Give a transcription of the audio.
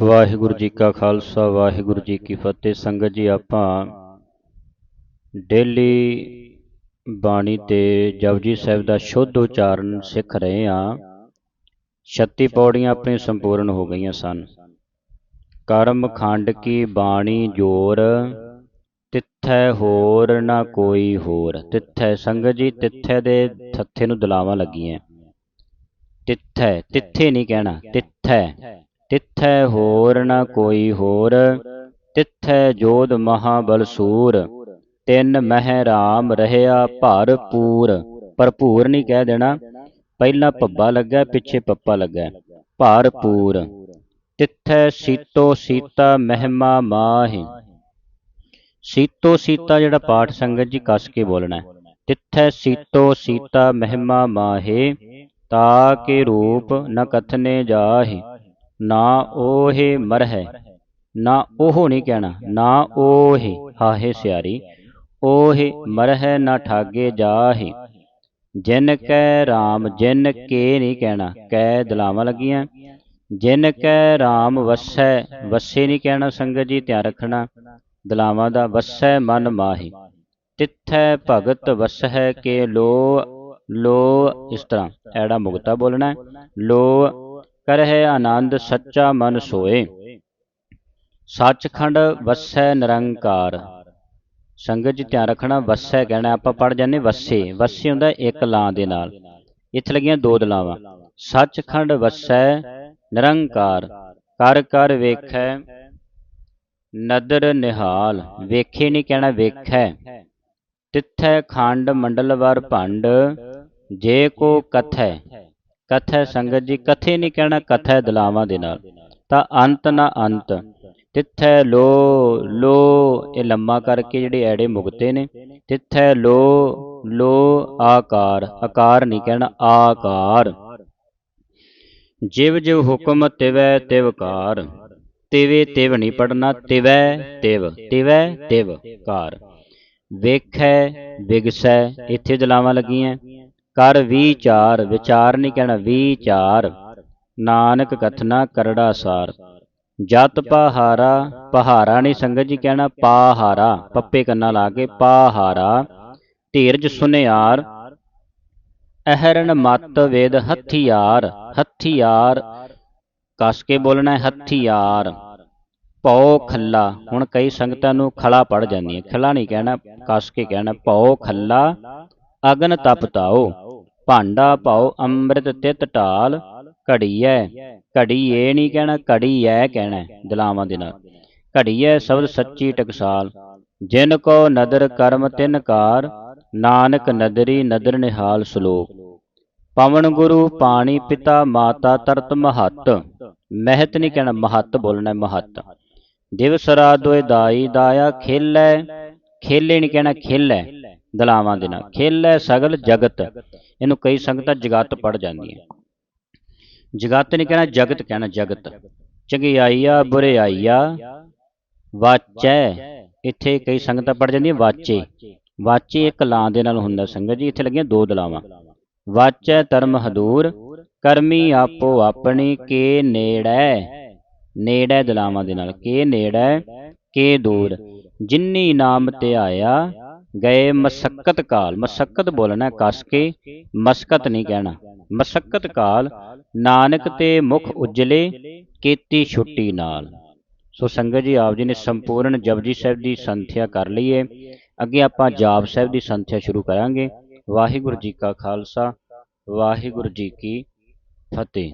ਵਾਹਿਗੁਰੂ ਜੀ ਕਾ ਖਾਲਸਾ, ਵਾਹਿਗੁਰੂ ਜੀ ਕੀ ਫਤਿਹ। ਸੰਗਤ ਜੀ, ਆਪਾਂ ਡੇਲੀ ਬਾਣੀ ਤੇ ਜਪਜੀ ਸਾਹਿਬ ਦਾ ਸ਼ੁੱਧ ਉਚਾਰਨ ਸਿੱਖ ਰਹੇ ਹਾਂ। 36 ਪੌੜੀਆਂ ਆਪਣੀ ਸੰਪੂਰਨ ਹੋ ਗਈਆਂ ਸਨ। ਕਰਮ ਖੰਡ ਕੀ ਬਾਣੀ ਜੋਰ, ਤਿੱਥੈ ਹੋਰ ਨਾ ਕੋਈ ਹੋਰ। ਤਿੱਥੈ ਸੰਗਤ ਜੀ, ਤਿੱਥੈ ਦੇ ਥੱਥੇ ਨੂੰ ਦਲਾਵਾਂ ਲੱਗੀਆਂ। ਤਿੱਥੈ, ਤਿੱਥੇ ਨਹੀਂ ਕਹਿਣਾ, ਤਿੱਥੈ। ਤਿੱਥੈ ਹੋਰ ਨਾ ਕੋਈ ਹੋਰ, ਤਿੱਥੈ ਜੋਧ ਮਹਾਬਲਸੂਰ, ਤਿੰਨ ਮਹਿ ਰਾਮ ਰਹਿਆ ਭਰਪੂਰ ਭਰਪੂਰ ਨਹੀਂ ਕਹਿ ਦੇਣਾ, ਪਹਿਲਾਂ ਪੱਬਾ ਲੱਗਾ, ਪਿੱਛੇ ਪੱਪਾ ਲੱਗਾ ਭਰਪੂਰ ਤਿੱਥੈ ਸੀਤੋ ਸੀਤਾ ਮਹਿਮਾ ਮਾਹਿ। ਸੀਤੋ ਸੀਤਾ ਜਿਹੜਾ ਪਾਠ ਸੰਗਤ ਜੀ ਕੱਸ ਕੇ ਬੋਲਣਾ ਹੈ। ਤਿੱਥੈ ਸੀਤੋ ਸੀਤਾ ਮਹਿਮਾ ਮਾਹੇ, ਤਾ ਕੇ ਰੂਪ ਨ ਕਥਨੇ ਜਾਹੇ। ਨਾ ਉਹੇ ਮਰਹਿ। ਨਾ ਉਹ ਨਹੀਂ ਕਹਿਣਾ। ਨਾ ਉਹੇ, ਹਾਹੇ ਸਿਆਰੀ। ਉਹੇ ਮਰਹਿ ਨਾ ਠਾਗੇ ਜਾਹੇ। ਜਿਨ ਕੈ ਰਾਮ, ਜਿਨ ਕੇ ਨਹੀਂ ਕਹਿਣਾ। ਕੈ ਦਲਾਵਾਂ ਲੱਗੀਆਂ। ਜਿਨ ਕੈ RAM ਵਸੈ, ਵਸੇ ਨਹੀਂ ਕਹਿਣਾ ਸੰਗਤ ਜੀ, ਧਿਆਨ ਰੱਖਣਾ। ਦਲਾਵਾਂ ਦਾ ਵਸੈ ਮਨ ਮਾਹੀ। ਤਿੱਥੈ ਭਗਤ ਵਸਹਿ ਕੇ ਲੋ ਲੋ ਇਸ ਤਰ੍ਹਾਂ। ਐੜਾ ਮੁਗਤਾ ਬੋਲਣਾ। ਲੋ ਕਰਹਿ ਆਨੰਦ ਸੱਚਾ ਮਨ ਸੋਏ। ਸੱਚਖੰਡ ਵਸੈ ਨਿਰੰਕਾਰ। ਸੰਗਤ ਜੀ ਧਿਆਨ ਰੱਖਣਾ, ਵਸੈ ਕਹਿਣਾ, ਆਪਾਂ ਪੜ ਜਾਂਦੇ ਵਸੇ। ਵਸੇ ਹੁੰਦਾ ਇੱਕ ਲਾਂ ਦੇ ਨਾਲ। ਇੱਥੇ ਲੱਗੀਆਂ ਦੋ ਦਲਾਵਾਂ। ਸੱਚਖੰਡ ਵਸੈ ਨਿਰੰਕਾਰ। ਕਰ ਕਰ ਵੇਖੈ, ਨਦਰ ਨਿਹਾਲ। ਵੇਖੇ ਨਹੀਂ ਕਹਿਣਾ ਵੇਖੈ। ਤਿੱਥੈ ਖੰਡ ਮੰਡਲਵਰ ਭੰਡ, ਜੇ ਕੋ ਕਥੈ। ਕਥੈ ਸੰਗਤ ਜੀ, ਕਥੇ ਨਹੀਂ ਕਹਿਣਾ ਕਥੈ ਦਲਾਵਾਂ ਦੇ ਨਾਲ। ਤਾਂ ਅੰਤ ਨਾ ਅੰਤ, ਤਿੱਥੈ ਲੋ ਲੋ, ਇਹ ਲੰਮਾ ਕਰਕੇ ਜਿਹੜੇ ਐੜੇ ਮੁਕਤੇ ਨੇ, ਤਿੱਥੈ ਲੋ ਲੋ, ਆਕਾਰ ਆਕਾਰ ਨਹੀਂ ਕਹਿਣਾ, ਆਕਾਰ। ਜਿਵ ਜਿਵ ਹੁਕਮ ਤਿਵੈ ਤਿਵਕਾਰ ਤਿਵੇ ਤਿਵ ਨਹੀਂ ਪੜਨਾ ਤਿਵੈ ਤਿਵ ਤਿਵੈ ਤਿਵ ਕਾਰ। ਵੇਖੈ, ਵਿਗਸੈ, ਇੱਥੇ ਦਲਾਵਾਂ ਲੱਗੀਆਂ। ਕਰ ਵਿਚਾਰ ਵਿਚਾਰ ਨਹੀਂ ਕਹਿਣਾ, ਵਿਚਾਰ। ਨਾਨਕ ਕਥਨਾ ਕਰੜਾ ਸਾਰ। ਜਤ ਪਹਾਰਾ ਪਹਾਰਾ ਨਹੀਂ ਸੰਗਤ ਜੀ ਕਹਿਣਾ, ਪਾਹਾਰਾ। ਪੱਪੇ ਕੰਨਾਂ ਲਾ ਕੇ ਪਾਹਾਰਾ। ਧੀਰਜ ਸੁਨਿਆਰ, ਅਹਰਨ ਮਤ ਵੇਦ ਹਥਿਆਰ। ਹਥਿਆਰ, ਕਸ ਕੇ ਬੋਲਣਾ ਹਥਿਆਰ। ਪਉ ਖੱਲਾ। ਹੁਣ ਕਈ ਸੰਗਤਾਂ ਨੂੰ ਖਲਾ ਪੜ ਜਾਂਦੀਆਂ। ਖਲਾ ਨਹੀਂ ਕਹਿਣਾ, ਕਸ ਕੇ ਕਹਿਣਾ ਪਉ ਖੱਲਾ। ਅਗਨ ਤਪਤਾਓ ਭਾਂਡਾ ਪਾਓ, ਅੰਮ੍ਰਿਤ ਤਿਤ ਢਾਲ ਘੜੀਐ। ਘੜੀਏ ਨਹੀਂ ਕਹਿਣਾ, ਘੜੀਐ ਕਹਿਣਾ, ਦਲਾਵਾਂ ਦੇ ਨਾਲ। ਘੜੀਐ ਸ਼ਬਦ ਸੱਚੀ ਟਕਸਾਲ। ਜਿਨ ਕੋ ਨਦਰ ਕਰਮ ਤਿਨ ਕਾਰ, ਨਾਨਕ ਨਦਰੀ ਨਦਰ ਨਿਹਾਲ ਸ਼ਲੋਕ। ਪਵਨ ਗੁਰੂ ਪਾਣੀ ਪਿਤਾ ਮਾਤਾ ਤਰਤ ਮਹੱਤ। ਮਹਿਤ ਨਹੀਂ ਕਹਿਣਾ, ਮਹੱਤ ਬੋਲਣਾ, ਮਹੱਤ। ਦਿਵਸ ਰਾਤ ਦੋਇ ਦਾਈ ਦਾਇਆ ਖੇਲੈ। ਖੇਲੇ ਨਹੀਂ ਕਹਿਣਾ, ਖੇਲੈ। ਦਲਾਵਾਂ ਦੇ ਨਾਲ। ਖੇਲੇ ਸਗਲ ਜਗਤ। ਇਹਨੂੰ ਕਈ ਸੰਗਤਾਂ ਜਗਤ ਪੜ ਜਾਂਦੀਆਂ। ਜਗਤ ਨਹੀਂ ਕਹਿਣਾ ਜਗਤ ਕਹਿਣਾ ਜਗਤ। ਚੰਗਿਆਈਆ ਬੁਰਿਆਈਆ ਵਾਚੈ। ਇੱਥੇ ਕਈ ਸੰਗਤਾਂ ਪੜ ਜਾਂਦੀਆਂ, ਵਾਚੇ। ਵਾਚੇ ਇੱਕ ਲਾਂ ਦੇ ਨਾਲ ਹੁੰਦਾ ਸੰਗਤ ਜੀ, ਇੱਥੇ ਲੱਗੀਆਂ ਦੋ ਦਲਾਵਾਂ। ਵਾਚੈ ਧਰਮ ਹਦੂਰ, ਕਰਮੀ ਆਪੋ ਆਪਣੀ, ਕੇ ਨੇੜੈ। ਨੇੜੈ ਦਲਾਵਾਂ ਦੇ ਨਾਲ, ਕੇ ਨੇੜੈ, ਕੇ ਦੂਰ। ਜਿਨਨੀ ਨਾਮ ਧਿਆਇਆ ਗਏ ਮਸਕਤ ਕਾਲ। ਮਸਕਤ ਬੋਲਣਾ ਕਸ ਕੇ ਮਸਕਤ ਨਹੀਂ ਕਹਿਣਾ। ਮਸਕਤ ਕਾਲ, ਨਾਨਕ ਤੇ ਮੁਖ ਉਜਲੇ, ਕੀਤੀ ਛੁੱਟੀ ਨਾਲ। ਸੋ ਸੰਗਤ ਜੀ, ਆਪ ਜੀ ਨੇ ਸੰਪੂਰਨ ਜਪਜੀ ਸਾਹਿਬ ਦੀ ਸੰਥਿਆ ਕਰ ਲਈ ਹੈ ਅੱਗੇ ਆਪਾਂ ਜਾਪ ਸਾਹਿਬ ਦੀ ਸੰਥਿਆ ਸ਼ੁਰੂ ਕਰਾਂਗੇ। ਵਾਹਿਗੁਰੂ ਜੀ ਕਾ ਖਾਲਸਾ, ਵਾਹਿਗੁਰੂ ਜੀ ਕੀ ਫਤਿਹ।